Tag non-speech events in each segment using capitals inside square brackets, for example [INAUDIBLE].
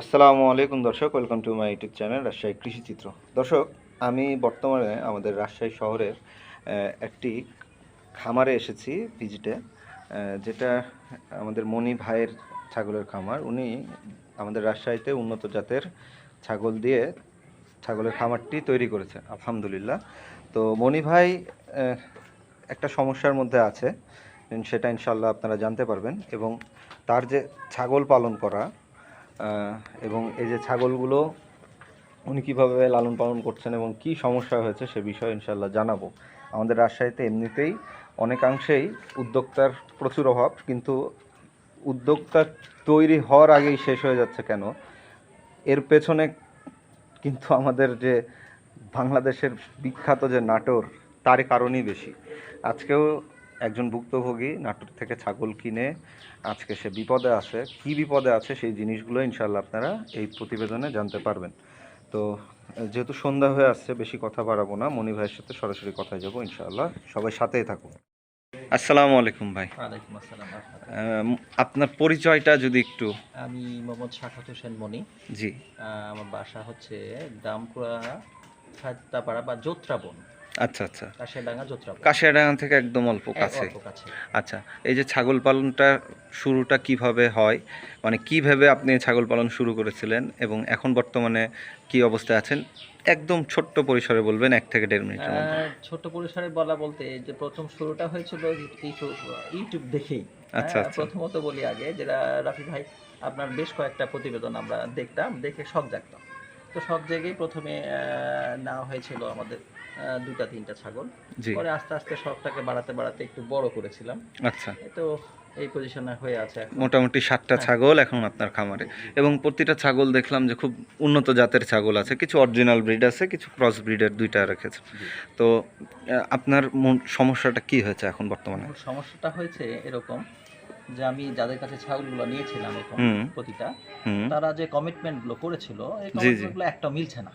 আসসালামু আলাইকুম দর্শক, welcome to my YouTube channel Rajshahi কৃষিচিত্র দর্শক, আমি বর্তমানে আমাদের রাজশাহী শহরের একটি খামারে এসেছি, ভিজিটে যেটা আমাদের মণি ভাইয়ের ছাগলের খামার। উনি আমাদের রাজশাহীতে উন্নত জাতের ছাগল দিয়ে ছাগলের খামারটি তৈরি করেছে আলহামদুলিল্লাহ। তো মণি ভাই একটা সমস্যার মধ্যে আছে, সেটা ইনশাল্লাহ আপনারা জানতে পারবেন এবং তার যে ছাগল পালন করা এবং এই যে ছাগলগুলো, উনি কীভাবে লালন পালন করছেন এবং কি সমস্যা হয়েছে সে বিষয়ে ইনশাল্লাহ জানাব। আমাদের রাজশাহীতে এমনিতেই অনেকাংশেই উদ্যোক্তার প্রচুর অভাব, কিন্তু উদ্যোক্তা তৈরি হওয়ার আগেই শেষ হয়ে যাচ্ছে কেন? এর পেছনে কিন্তু আমাদের যে বাংলাদেশের বিখ্যাত যে নাটোর তার কারণই বেশি। আজকেও একজন ভুক্তভোগী নাটোর থেকে ছাগল কিনে আজকে সে বিপদে আছে। কি বিপদে আছে সেই জিনিসগুলো ইনশাল্লাহ আপনারা এই প্রতিবেদনে জানতে পারবেন। তো যেহেতু সন্ধ্যা হয়ে আসছে বেশি কথা বাড়াবো না। মনি ভাইয়ের সাথে সরাসরি কথায় যাব ইনশাআল্লাহ। সবাই সাথেই থাকুন। আসসালামু আলাইকুম ভাই। ওয়ালাইকুম আসসালাম আপনার পরিচয়টা যদি একটু আমি মোহাম্মদ শাখাত হোসেন মনি। জি। আমার বাসা হচ্ছে দামপুরা বা যোত্রাবন আচ্ছা আচ্ছা। কাশিয়াডাঙ্গা থেকে একদম অল্প কাছে। আচ্ছা এই যে ছাগল পালনটা শুরুটা কীভাবে হয়? মানে কীভাবে আপনি ছাগল পালন শুরু করেছিলেন? এবং এখন বর্তমানে কি অবস্থায় আছেন? একদম ছোট্ট পরিসরে বলবেন এক থেকে দেড় মিনিট মধ্যে। আহ, ছোট পরিসরে বলা বলতে যে প্রথম শুরুটা হয়েছিল ইউটিউব দেখেই। আচ্ছা, হ্যাঁ, আচ্ছা। প্রথমত বলি আগে যেটা রাফি ভাই আপনার বেশ কয়েকটা প্রতিবেদন আমরা দেখতাম দেখে শখ জাগতাম। তো সব জেগেই প্রথমে নেওয়া হয়েছিল আমাদের দুটা তিনটা ছাগল। পরে আস্তে আস্তে সবটাকে বাড়াতে বাড়াতে একটু বড় করেছিলাম। আচ্ছা। তো এই পজিশনে হয়ে আছে মোটামুটি সাতটা হ্যাঁ। ছাগল এখন আপনার খামারে। এবং প্রতিটা ছাগল দেখলাম যে খুব উন্নত জাতের ছাগল আছে। কিছু অরিজিনাল ব্রিড আছে কিছু ক্রস ব্রিডের দুইটা রেখেছে। তো আপনার সমস্যাটা কি হয়েছে এখন বর্তমানে? সমস্যাটা হয়েছে এরকম যে আমি যাদের কাছে ছাগলগুলো নিয়েছিলাম এখন প্রতিটা তারা যে কমিটমেন্টগুলো করেছিল এই একটা মিলছে না।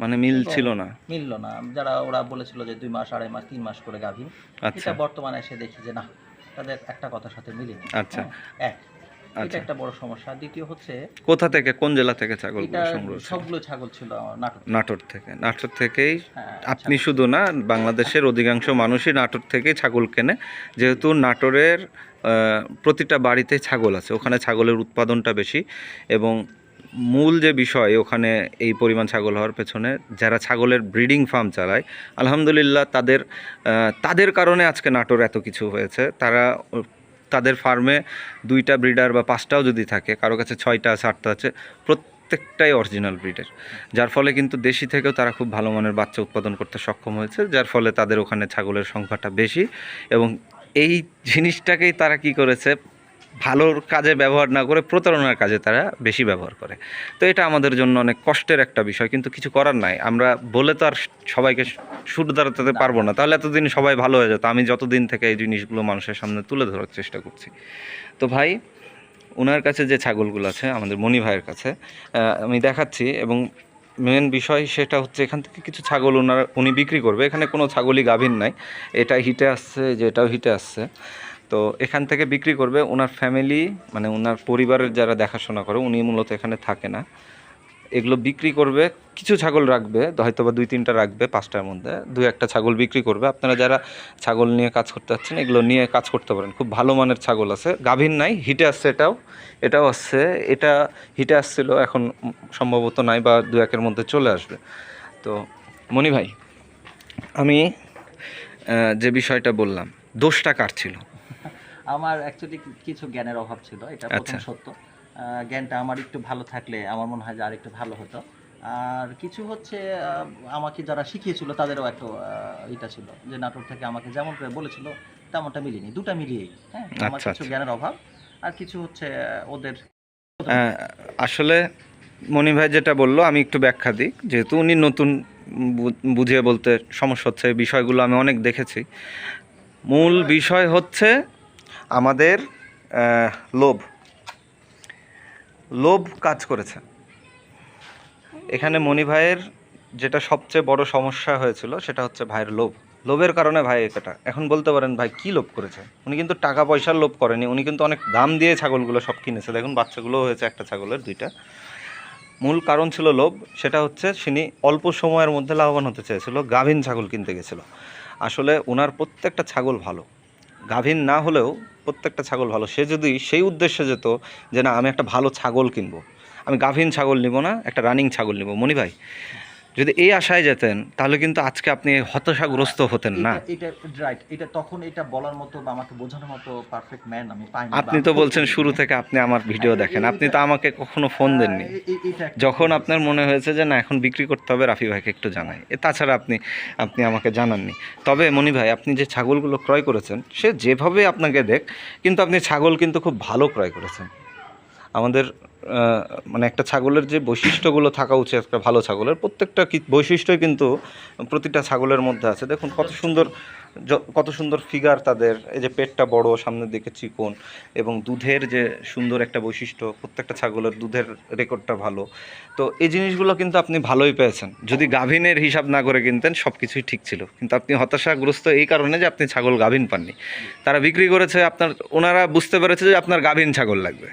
মানে মিল ছিল না। মিললো না। যারা ওরা বলেছিল যে দুই মাস আড়াই মাস তিন মাস করে গাভীন আচ্ছা। এটা বর্তমানে এসে দেখি যে না তাদের একটা কথার সাথে মিলেনি। আচ্ছা। হ্যাঁ, এক। এটা আচ্ছা। একটা বড় সমস্যা। দ্বিতীয় হচ্ছে কোথা থেকে কোন জেলা থেকে ছাগল সংগ্রহ সবগুলো ছাগল ছিল আমার নাটোর থেকে। নাটোর থেকেই হ্যাঁ, আপনি শুধু না বাংলাদেশের অধিকাংশ মানুষই নাটোর থেকেই ছাগল কেনে। যেহেতু নাটোরের প্রতিটা বাড়িতে ছাগল আছে ওখানে ছাগলের উৎপাদনটা বেশি এবং মূল যে বিষয় ওখানে এই পরিমাণ ছাগল হওয়ার পেছনে যারা ছাগলের ব্রিডিং ফার্ম চালায় আলহামদুলিল্লাহ তাদের তাদের কারণে আজকে নাটোর এত কিছু হয়েছে। তারা তাদের ফার্মে দুইটা ব্রিডার বা পাঁচটাও যদি থাকে, কারও কাছে ছয়টা আছে, আটটা আছে, প্রত্যেকটাই অরিজিনাল ব্রিডের যার ফলে কিন্তু দেশি থেকেও তারা খুব ভালো মানের বাচ্চা উৎপাদন করতে সক্ষম হয়েছে, যার ফলে তাদের ওখানে ছাগলের সংখ্যাটা বেশি এবং এই জিনিসটাকেই তারা কি করেছে ভালোর কাজে ব্যবহার না করে প্রতারণার কাজে তারা বেশি ব্যবহার করে। তো এটা আমাদের জন্য অনেক কষ্টের একটা বিষয়, কিন্তু কিছু করার নাই। আমরা বলে তো আর সবাইকে সুর দাঁড়াতে পারব না। তাহলে এতদিন সবাই ভালো হয়ে যেত। আমি যতদিন থেকে এই জিনিসগুলো মানুষের সামনে তুলে ধরার চেষ্টা করছি। তো ভাই ওনার কাছে যে ছাগলগুলো আছে, আমাদের মণি ভাইয়ের কাছে আমি দেখাচ্ছি এবং মেন বিষয় সেটা হচ্ছে এখান থেকে কিছু ছাগল ওনার উনি বিক্রি করবে। এখানে কোনো ছাগলই গাভীর নাই। এটা হিটে আসছে যে এটাও হিটে আসছে। তো এখান থেকে বিক্রি করবে ওনার ফ্যামিলি মানে ওনার পরিবারের যারা দেখাশোনা করে, উনি মূলত এখানে থাকে না। এগুলো বিক্রি করবে, কিছু ছাগল রাখবে হয়তো বা দুই তিনটা রাখবে পাঁচটার মধ্যে, দুই একটা ছাগল বিক্রি করবে। আপনারা যারা ছাগল নিয়ে কাজ করতে যাচ্ছেন, এগুলো নিয়ে কাজ করতে পারেন। খুব ভালো মানের ছাগল আছে। গাভীর নাই, হিটে আসছে এটাও এটাও আসছে। এটা হিটে আসছিল, এখন সম্ভবত নাই বা দু একের মধ্যে চলে আসবে। তো মনি ভাই, আমি যে বিষয়টা বললাম, দোষটা কার ছিল? আমার অ্যাকচুয়ালি কিছু জ্ঞানের অভাব ছিল এটা প্রথম আচ্ছা। সত্য। জ্ঞানটা আমার একটু ভালো থাকলে আমার মনে হয় যে আর একটু ভালো হতো। আর কিছু হচ্ছে আমাকে যারা শিখিয়েছিল তাদেরও একটু এটা ছিল যে নাটক থেকে আমাকে যেমন করে বলেছিল তেমনটা মিলিনি দুটা মিলিয়েই হ্যাঁ? আমার আচ্ছা, কিছু আচ্ছা। জ্ঞানের অভাব আর কিছু হচ্ছে ওদের আসলে মনি ভাই যেটা বলল আমি একটু ব্যাখ্যা দিই। যেহেতু উনি নতুন বুঝিয়ে বলতে সমস্যা হচ্ছে বিষয়গুলো আমি অনেক দেখেছি। মূল বিষয় হচ্ছে আমাদের লোভ। লোভ কাজ করেছে। এখানে মনি ভাইয়ের যেটা সবচেয়ে বড় সমস্যা হয়েছিল, সেটা হচ্ছে ভাইয়ের লোভ। লোভের কারণে ভাই এটা, এখন বলতে পারেন ভাই কি লোভ করেছে? উনি কিন্তু টাকা পয়সার লোভ করেনি, উনি কিন্তু অনেক দাম দিয়ে ছাগলগুলো সব কিনেছে। দেখুন বাচ্চাগুলো হয়েছে একটা ছাগলের দুইটা। মূল কারণ ছিল লোভ, সেটা হচ্ছে তিনি অল্প সময়ের মধ্যে লাভবান হতে চেয়েছিল, গাভীন ছাগল কিনতে গেছিল। আসলে ওনার প্রত্যেকটা ছাগল ভালো। গাভীন না হলেও প্রত্যেকটা ছাগল ভালো। সে যদি সেই উদ্দেশ্যে যেত যে না, আমি একটা ভালো ছাগল কিনবো। আমি গাভীন ছাগল নিব না, একটা রানিং ছাগল নিব। মনি ভাই যদি এই আশায় যেতেন তাহলে কিন্তু আজকে আপনি হতাশাগ্রস্ত হতেন না। এটা রাইট এটা তখন এটা বলার মতো বা আমাকে বোঝানোর মতো পারফেক্ট ম্যান আমি পাইনি আপনি তো বলছেন শুরু থেকে আপনি আমার ভিডিও দেখেন আপনি তো আমাকে কখনো ফোন দেননি। যখন আপনার মনে হয়েছে যে না এখন বিক্রি করতে হবে রাফি ভাইকে একটু জানাই। এ তাছাড়া আপনি আপনি আমাকে জানাননি। তবে মনি ভাই আপনি যে ছাগলগুলো ক্রয় করেছেন সে যেভাবে আপনাকে দেখ কিন্তু আপনি ছাগল কিন্তু খুব ভালো ক্রয় করেছেন। আমাদের মানে একটা ছাগলের যে বৈশিষ্ট্যগুলো থাকা উচিত, একটা ভালো ছাগলের, প্রত্যেকটা বৈশিষ্ট্যই কিন্তু প্রতিটা ছাগলের মধ্যে আছে। দেখুন কত সুন্দর কত সুন্দর ফিগার তাদের এই যে পেটটা বড় সামনের দিকে চিকন এবং দুধের যে সুন্দর একটা বৈশিষ্ট্য প্রত্যেকটা ছাগলের দুধের রেকর্ডটা ভালো। তো এই জিনিসগুলো কিন্তু আপনি ভালোই পেয়েছেন। যদি গাভিনের হিসাব না করে কিনতেন সব কিছুই ঠিক ছিল। কিন্তু আপনি হতাশাগ্রস্ত এই কারণে যে আপনি ছাগল গাভিন পাননি। তারা বিক্রি করেছে আপনার ওনারা বুঝতে পেরেছে যে আপনার গাভিন ছাগল লাগবে।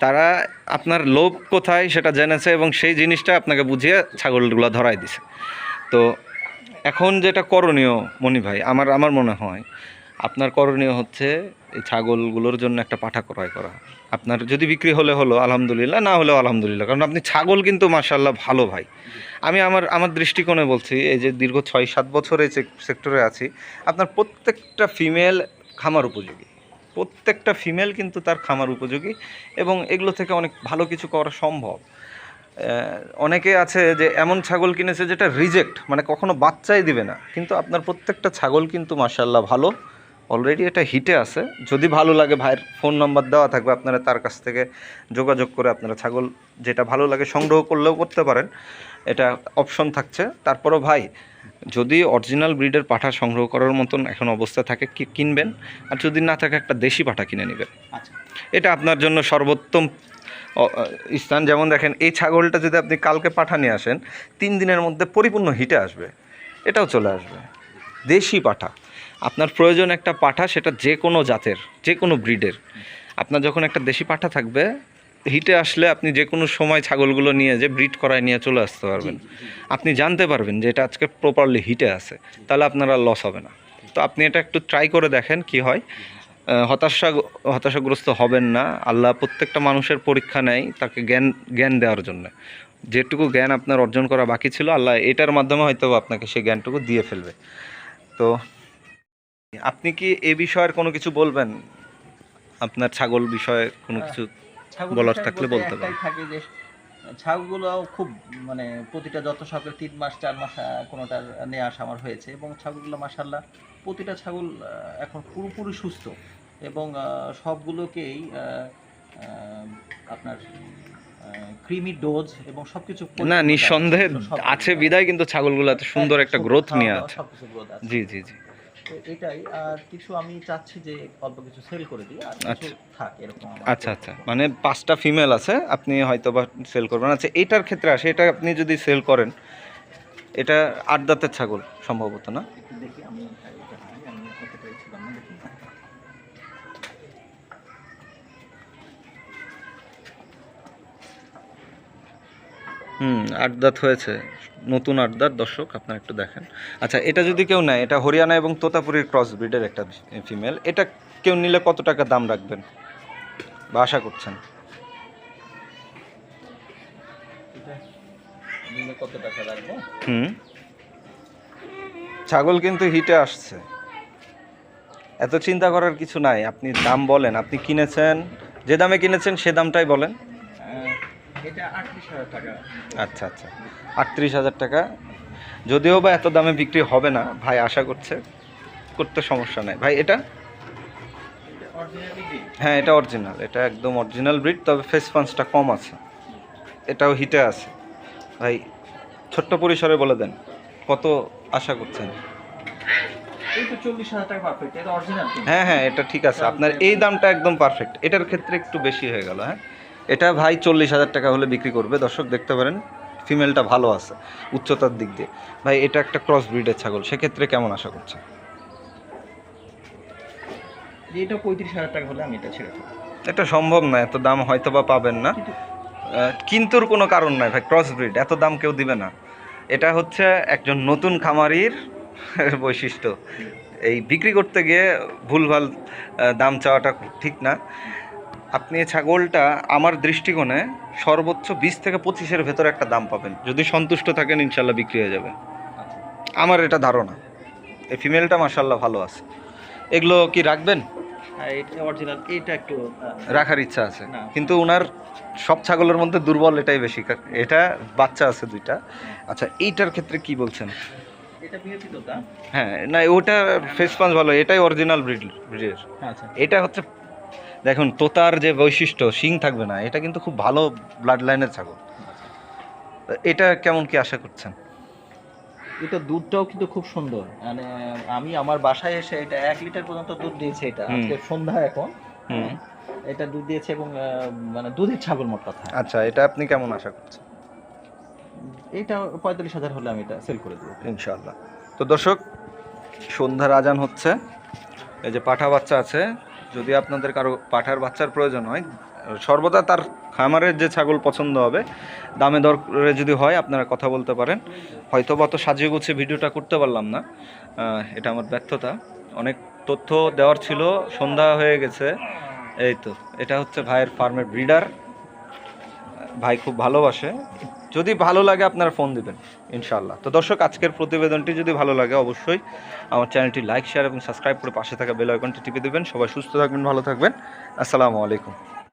তারা আপনার লোভ কোথায় সেটা জেনেছে এবং সেই জিনিসটা আপনাকে বুঝিয়ে ছাগলগুলো ধরাই দিছে। তো এখন যেটা করণীয় মনি ভাই, আমার আমার মনে হয়, আপনার করণীয় হচ্ছে এই ছাগলগুলোর জন্য একটা পাঠা ক্রয় করা। আপনার যদি বিক্রি হলে হলো, আলহামদুলিল্লাহ, না হলেও আলহামদুলিল্লাহ, কারণ আপনি ছাগল কিন্তু মার্শাল্লাহ ভালো ভাই। আমি আমার আমার দৃষ্টিকোণে বলছি, এই যে দীর্ঘ ছয় সাত বছর এই সেক্টরে আছি, আপনার প্রত্যেকটা ফিমেল খামার উপযোগী। প্রত্যেকটা ফিমেল কিন্তু তার খামার উপযোগী এবং এগুলো থেকে অনেক ভালো কিছু করা সম্ভব। অনেকে আছে যে এমন ছাগল কিনেছে যেটা রিজেক্ট মানে কখনো বাচ্চাই দিবে না। কিন্তু আপনার প্রত্যেকটা ছাগল কিন্তু মার্শাল্লাহ ভালো। অলরেডি এটা হিটে আছে। যদি ভালো লাগে ভাইয়ের ফোন নাম্বার দেওয়া থাকবে আপনারা তার কাছ থেকে যোগাযোগ করে আপনারা ছাগল যেটা ভালো লাগে সংগ্রহ করলেও করতে পারেন। এটা অপশন থাকছে। তারপরও ভাই যদি অরিজিনাল ব্রিডের পাঠা সংগ্রহ করার মতন এখন অবস্থা থাকে কি কিনবেন? আর যদি না থাকে একটা দেশি পাঠা কিনে নেবেন। আচ্ছা। এটা আপনার জন্য সর্বোত্তম স্থান যেমন দেখেন এই ছাগলটা যদি আপনি কালকে পাঠা নিয়ে আসেন তিন দিনের মধ্যে পরিপূর্ণ হিটে আসবে। এটাও চলে আসবে। দেশি পাঠা। আপনার প্রয়োজন একটা পাঠা সেটা যে কোনো জাতের যে কোনো ব্রিডের। আপনার যখন একটা দেশি পাঠা থাকবে হিটে আসলে আপনি যে কোনো সময় ছাগলগুলো নিয়ে যে ব্রিড করায় নিয়ে চলে আসতে পারবেন। আপনি জানতে পারবেন যে এটা আজকে প্রপারলি হিটে আছে তাহলে আপনার আর লস হবে না। তো আপনি এটা একটু ট্রাই করে দেখেন কি হয়। হতাশা হতাশাগ্রস্ত হবেন না। আল্লাহ প্রত্যেকটা মানুষের পরীক্ষা নেয় তাকে জ্ঞান জ্ঞান দেওয়ার জন্য। যেটুকু জ্ঞান আপনার অর্জন করা বাকি ছিল আল্লাহ এটার মাধ্যমে হয়তো আপনাকে সেই জ্ঞানটুকু দিয়ে ফেলবে। তো আপনি কি এ বিষয়ের কোনো কিছু বলবেন? আপনার ছাগল বিষয়ে কোনো কিছু বলার থাকলে বলতে যে ছাগলগুলো খুব মানে প্রতিটা যত সকালে তিন মাস চার মাস কোনোটার নিয়ে আসা আমার হয়েছে এবং ছাগলগুলো মাসাল্লাহ প্রতিটা ছাগল এখন পুরোপুরি সুস্থ। এবং সবগুলোকেই আপনার ক্রিমি ডোজ এবং সবকিছু না নিঃসন্দেহে আছে বিদায় কিন্তু ছাগলগুলো এত সুন্দর একটা গ্রোথ নিয়ে আছে। জি জি জি। তো এটাই আর কিছু আমি চাচ্ছি যে অল্প কিছু সেল করে দিই আর কিছু আচ্ছা। থাক এরকম আচ্ছা আচ্ছা। মানে পাঁচটা ফিমেল আছে আপনি হয়তো বা সেল করবেন। আচ্ছা এটার ক্ষেত্রে আসে এটা আপনি যদি সেল করেন এটা আট দাঁতের ছাগল সম্ভবত না? দেখি আমি হুম আট দাঁত হয়েছে। নতুন আট দাঁত দর্শক আপনারা একটু দেখেন। আচ্ছা এটা যদি কেউ নেয় এটা হরিয়ানা এবং তোতাপুরীর ক্রস ব্রিডের একটা ফিমেল এটা কেউ নিলে কত টাকা দাম রাখবেন? বা আশা করছেন? কত টাকা রাখব? হুম। ছাগল কিন্তু হিটে আসছে। এত চিন্তা করার কিছু নাই। আপনি দাম বলেন আপনি কিনেছেন যে দামে কিনেছেন সে দামটাই বলেন। এটা আটত্রিশ হাজার টাকা। আচ্ছা আচ্ছা। আটত্রিশ হাজার টাকা। যদিও বা এত দামে বিক্রি হবে না ভাই আশা করছে করতে সমস্যা নাই। ভাই এটা? হ্যাঁ এটা অরিজিনাল এটা একদম অরিজিনাল ব্রিড তবে ফেস পাঞ্চটা কম আছে। এটাও হিটে আছে। ভাই ছোট্ট পরিসরে বলে দেন কত আশা করছেন? হ্যাঁ হ্যাঁ এটা ঠিক আছে। আপনার এই দামটা একদম পারফেক্ট এটার ক্ষেত্রে একটু বেশি হয়ে গেল হ্যাঁ? এটা ভাই চল্লিশ হাজার টাকা হলে বিক্রি করবে। দর্শক দেখতে পারেন ফিমেলটা ভালো আছে উচ্চতার দিক দিয়ে। ভাই এটা একটা ক্রস ব্রিডের ছাগল সেক্ষেত্রে কেমন আশা করছে এটা পঁয়ত্রিশ হাজার টাকা হলে আমি এটা ছেড়ে এটা সম্ভব না এত দাম হয়তো বা পাবেন না। কিন্তুর কোনো কারণ নাই ভাই ক্রস ব্রিড এত দাম কেউ দিবে না। এটা হচ্ছে একজন নতুন খামারির [LAUGHS] বৈশিষ্ট্য। এই বিক্রি করতে গিয়ে ভুলভাল দাম চাওয়াটা ঠিক না। আপনি এই ছাগলটা আমার দৃষ্টিকোণে সর্বোচ্চ বিশ থেকে পঁচিশের ভেতরে একটা দাম পাবেন। যদি সন্তুষ্ট থাকেন ইনশাল্লাহ বিক্রি হয়ে যাবে। আমার এটা ধারণা। এই ফিমেলটা মাসাল্লাহ ভালো আছে। এগুলো কি রাখবেন? হ্যাঁ এটা একটু রাখার ইচ্ছা আছে। কিন্তু ওনার সব ছাগলের মধ্যে দুর্বল এটাই বেশি। এটা বাচ্চা আছে দুইটা। আচ্ছা এইটার ক্ষেত্রে কি বলছেন? হ্যাঁ না ওটা ফেস পাঞ্চ ভালো। এটাই অরিজিনাল ব্রিড ব্রিডের আচ্ছা। এটা হচ্ছে দেখুন তোতার যে বৈশিষ্ট্য শিং থাকবে না এটা কিন্তু খুব ভালো ব্লাড লাইনের ছাগল। এটা কেমন কি আশা করছেন? এটা দুধটাও কিন্তু খুব সুন্দর। মানে আমি আমার বাসায় এসে এটা এক লিটার পর্যন্ত দুধ দিয়েছে এটা। আজকে সন্ধ্যা এখন। এটা দুধ দিয়েছে এবং মানে দুধের ছাগল মোট কথা। আচ্ছা এটা আপনি কেমন আশা করছেন? এটা পঁয়তাল্লিশ হাজার হলে আমি এটা সেল করে দেবো। ইনশাআল্লাহ। তো দর্শক সন্ধ্যার আজান হচ্ছে। এই যে পাঠা বাচ্চা আছে যদি আপনাদের কারও পাঠার বাচ্চার প্রয়োজন হয়, সর্বদা তার খামারের যে ছাগল পছন্দ হবে, দামে দরে যদি হয়, আপনারা কথা বলতে পারেন। হয়তো বা তো সাজিয়ে গুছিয়ে ভিডিওটা করতে পারলাম না। এটা আমার ব্যর্থতা। অনেক তথ্য দেওয়ার ছিল, সন্ধ্যা হয়ে গেছে। এই তো, এটা হচ্ছে ভাইয়ের ফার্মের ব্রিডার ভাই খুব ভালোবাসে। যদি ভালো লাগে আপনারা ফোন দেবেন ইনশাল্লাহ তো দর্শক, আজকের প্রতিবেদনটি যদি ভালো লাগে, অবশ্যই আমার চ্যানেলটি লাইক, শেয়ার এবং সাবস্ক্রাইব করে পাশে থাকা বেল আইকনটি টিপে দেবেন। সবাই সুস্থ থাকবেন, ভালো থাকবেন। আসসালামু আলাইকুম।